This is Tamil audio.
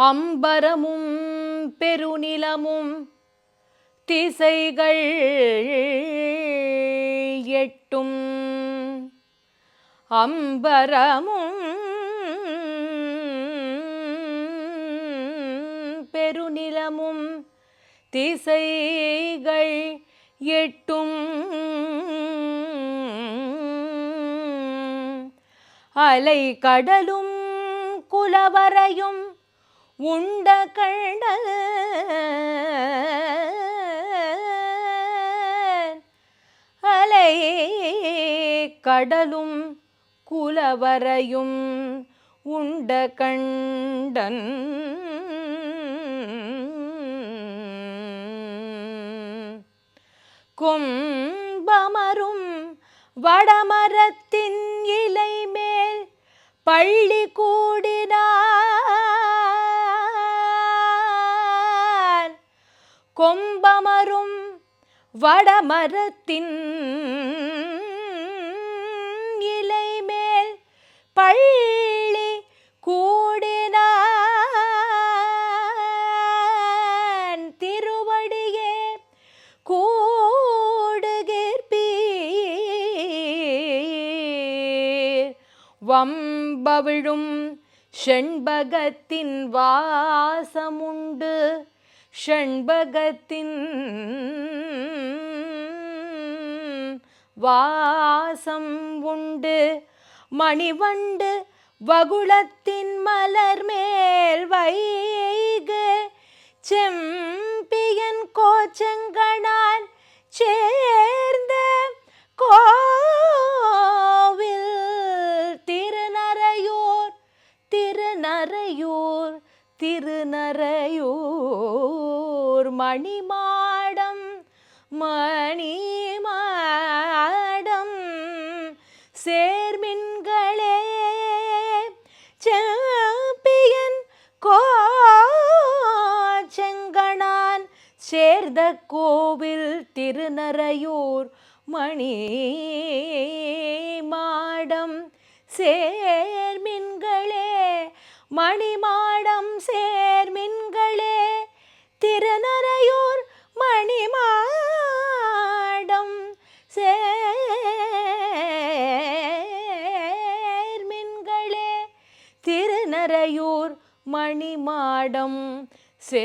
அம்பரமும் பெருநிலமும் திசைகள் எட்டும். அம்பரமும் பெருநிலமும் திசைகள் எட்டும். அலை கடலும் குலவரையும் உண்ட கண்டல் அலையே கடலும் குலவரையும் உண்ட கண்டன் கும்பமரும் வடமரத்தின் இலை மேல் பள்ளி கூடி கொம்பமரும் வடமரத்தின் இலை மேல் பள்ளி கூடினான். திருவடியே கூடுகிற்பீர். வம்பவிழும் செண்பகத்தின் வாசமுண்டு ஷண்பகத்தின் வாசம் உண்டு. மணிவண்டு வகுளத்தின் மலர் மேல் வைகு. செம்பியன் கோச்சங்கனான் சேர்ந்த கோவில் திருநறையூர் திருநறையூர் திருநறையூர். மணிமாடம் மணிமாடம். சேர்மின்களே சாம்பியன் கோச்செங்கணான். சேர்ந்த கோவில் திருநறையூர் மணி மாடம் சேர்மின்களே மணி திருநறையூர் மணிமாடம் சே